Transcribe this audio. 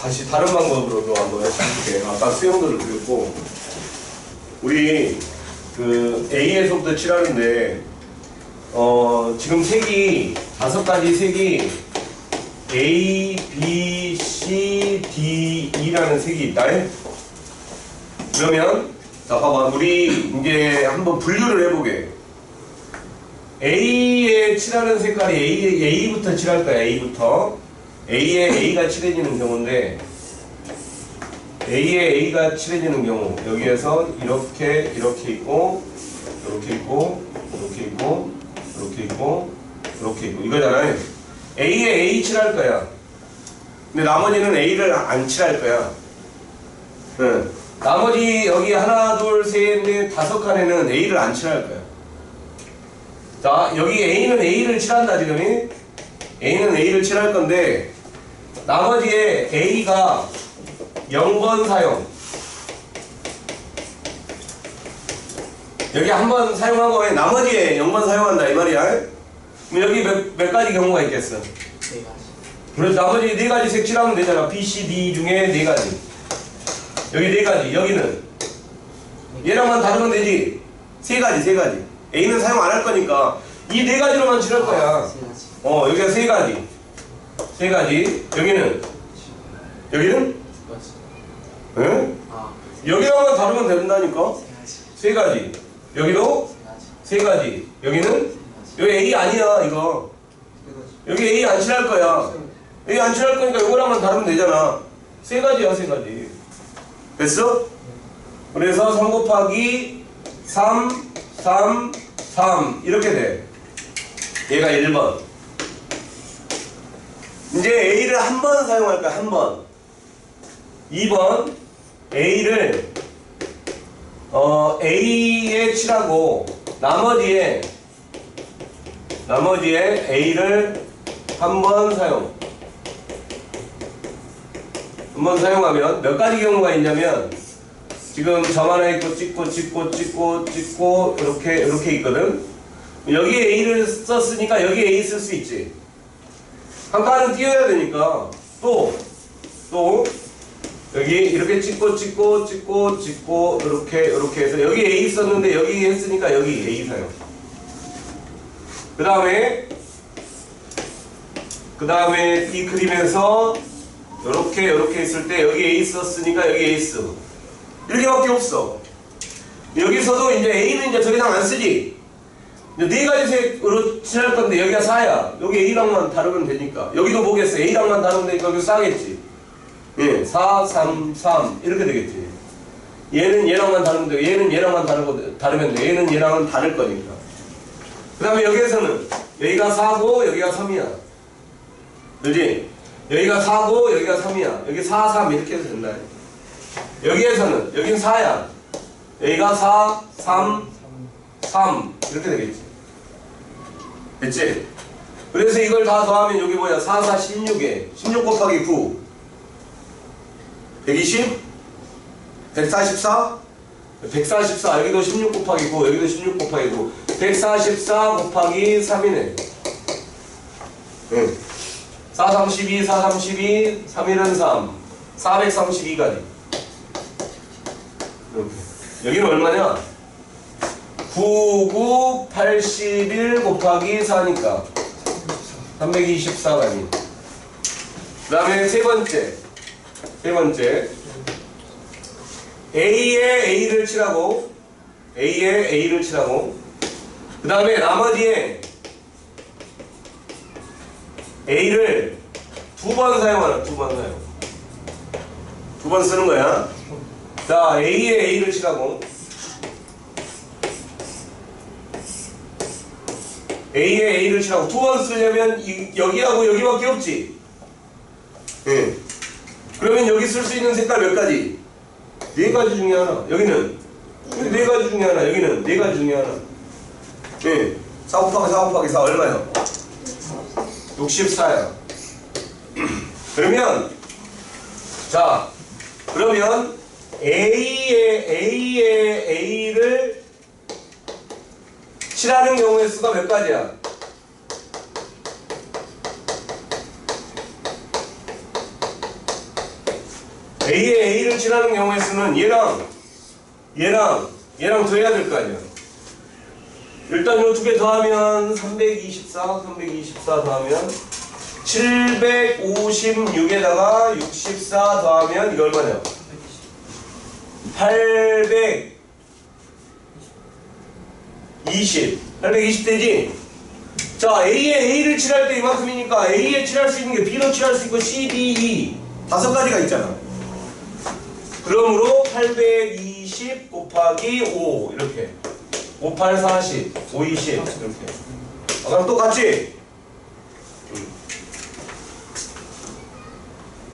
다시 다른 방법으로도 한번 해볼게. 아까 수영도를 그렸고 우리 그 A에서부터 칠하는데 어 지금 색이 다섯 가지 색이 A, B, C, D, E라는 색이 있다. 그러면 자 봐봐 우리 이제 한번 분류를 해보게. A에 칠하는 색깔이 A, A부터 칠할 거야 A부터 A에 A가 칠해지는 경우인데 A에 A가 칠해지는 경우 여기에서 이렇게 이렇게 있고 이렇게 있고 이렇게 있고 이렇게 있고 이렇게 있고. 이거잖아요. A에 A 칠할 거야. 근데 나머지는 A를 안 칠할 거야. 응. 나머지 여기 하나 둘셋넷 다섯 칸에는 A를 안 칠할 거야. 자 여기 A는 A를 칠한다 지금 A는 A를 칠할 건데 나머지에 A가 0번 사용. 여기 한 번 사용하고 나머지에 0번 사용한다 이 말이야. 그럼 여기 몇, 몇 가지 경우가 있겠어? 네 가지. 그래서 나머지 네 가지 색칠하면 되잖아. B, C, D 중에 네 가지. 여기 네 가지 여기는. 얘랑만 다르면 되지. 세 가지 세 가지. A는 사용 안 할 거니까 이 네 가지로만 칠할 거야. 세 가지. 어 여기가 세 가지 세 가지 여기는 여기는. 응? 아, 여기랑 만 다르면 된다니까 세 가지. 여기도 세 가지. 여기는. 여기 A 아니야 이거. 여기 A 안 칠할 거야 A 안 칠할 거니까 이거랑만 다르면 되잖아 세 가지야 세 가지 됐어? 그래서 3 곱하기 3 3 3 이렇게 돼 얘가 1번 이제 A를 한 번 사용할 거야 한번. 2번 A를 어 A에 칠하고 나머지에 나머지에 A를 한 번 사용. 한 번 사용하면 몇 가지 경우가 있냐면 지금 점 하나 있고 찍고 찍고 찍고 찍고 이렇게 이렇게 있거든. 여기에 A를 썼으니까 여기에 A 쓸 수 있지 한 칸은 띄워야 되니까. 또 또 여기 이렇게 찍고 찍고 찍고 찍고 이렇게 이렇게 해서 여기 A 썼는데 여기 했으니까 여기 A 사용 그 다음에 그 다음에 이 그림에서 이렇게 이렇게 했을 때 여기 A 썼으니까 여기 A 쓰 이렇게밖에 없어. 여기서도 이제 A는 이제 더 이상 안 쓰지 네 가지 색으로 칠할 건데 여기가 4야 여기 A랑만 다르면 되니까. 여기도 보겠어. A랑만 다르면 되니까 여기 4겠지. 예, 4, 3, 3 이렇게 되겠지. 얘는 얘랑만 다르면 되고 얘는 얘랑만 다르고, 다르면 돼. 얘는 얘랑은 다를 거니까. 그 다음에 여기에서는 여기가 4고 여기가 3이야. 그지? 여기가 4고 여기가 3이야. 여기 4, 3 이렇게 해도 된다. 여기에서는 여긴 4야. 여기가 4, 3, 3 이렇게 되겠지 됐지? 그래서 이걸 다 더하면 여기 뭐야? 4, 4, 16에 16 곱하기 9 120 144 144 여기도 16 곱하기 9 여기도 16 곱하기 9 144 곱하기 3이네. 응. 4 32 4 32 3 1은 3 432까지 이렇게. 여기는 얼마냐 99 81 곱하기 4니까 324가지 그 다음에 세 번째 세 번째. A에 A를 칠하고 A에 A를 칠하고 그 다음에 나머지에 A를 두 번 사용하는 두 번 사용. 두 번 쓰는 거야. 자 A에 A를 칠하고 A에 A를 칠하고 두번 쓰려면 이- 여기하고 여기밖에 없지 예. 그러면 여기 쓸 수 있는 색깔 몇 가지? 네 가지 중에 하나. 여기는 여기 네 가지 중에 하나. 여기는 네 가지 중에 하나. 예. 4 곱하기 4 곱하기 4 얼마요? 64요. 그러면 자 그러면 A에 A에 A를 칠하는 경우의 수가 몇 가지야? A에 A를 칠하는 경우에 쓰는 얘랑 얘랑 얘랑 더해야 될 거 아니야. 일단 요 두 개 더하면 324, 324 더하면 756에다가 64 더하면 이거 얼마냐? 820. 820 되지? 자, A에 A를 칠할 때 이만큼이니까 A에 칠할 수 있는 게 B로 칠할 수 있고 C, D, E 다섯 가지가 있잖아. 그러므로 820 곱하기 5 이렇게 5840 520 이렇게 아, 그럼 똑같지?